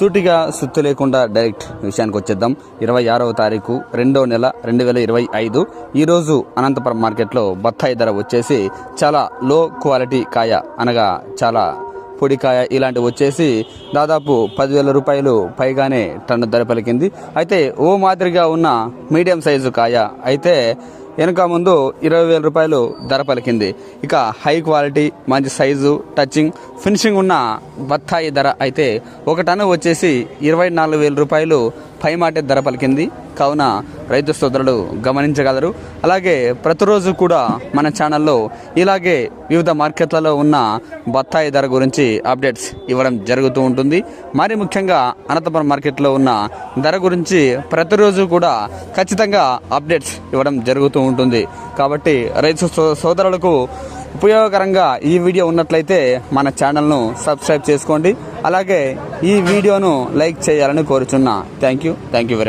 సూటిగా సుత్తు లేకుండా డైరెక్ట్ విషయానికి వచ్చేద్దాం. ఇరవై ఆరవ తారీఖు రెండో నెల రెండు వేల ఇరవై ఐదు. ఈరోజు అనంతపురం మార్కెట్లో బత్తాయి ధర వచ్చేసి చాలా లో క్వాలిటీ కాయ అనగా చాలా పొడికాయ ఇలాంటివి వచ్చేసి దాదాపు పదివేల రూపాయలు పైగానే టన్ను ధర పలికింది. అయితే ఓ మాదిరిగా ఉన్న మీడియం సైజు కాయ అయితే వెనుక ముందు ఇరవై వేల రూపాయలు ధర పలికింది. ఇక హై క్వాలిటీ మంచి సైజు టచింగ్ ఫినిషింగ్ ఉన్న బత్తాయి ధర అయితే ఒక టన్ను వచ్చేసి ఇరవై నాలుగు వేల రూపాయలు పైమాటే ధర పలికింది. కావున రైతు సోదరులు గమనించగలరు. అలాగే ప్రతిరోజు కూడా మన ఛానల్లో ఇలాగే వివిధ మార్కెట్లలో ఉన్న బత్తాయి ధర గురించి అప్డేట్స్ ఇవ్వడం జరుగుతూ ఉంటుంది. మరి ముఖ్యంగా అనంతపురం మార్కెట్లో ఉన్న ధర గురించి ప్రతిరోజు కూడా ఖచ్చితంగా అప్డేట్స్ ఇవ్వడం జరుగుతూ ఉంటుంది. కాబట్టి రైతు సో- సోదరులకు ఉపయోగకరంగా ఈ వీడియో ఉన్నట్లయితే మన ఛానల్ను సబ్స్క్రైబ్ చేసుకోండి. అలాగే ఈ వీడియోను లైక్ చేయాలని కోరుచున్నా. Thank you. Thank you very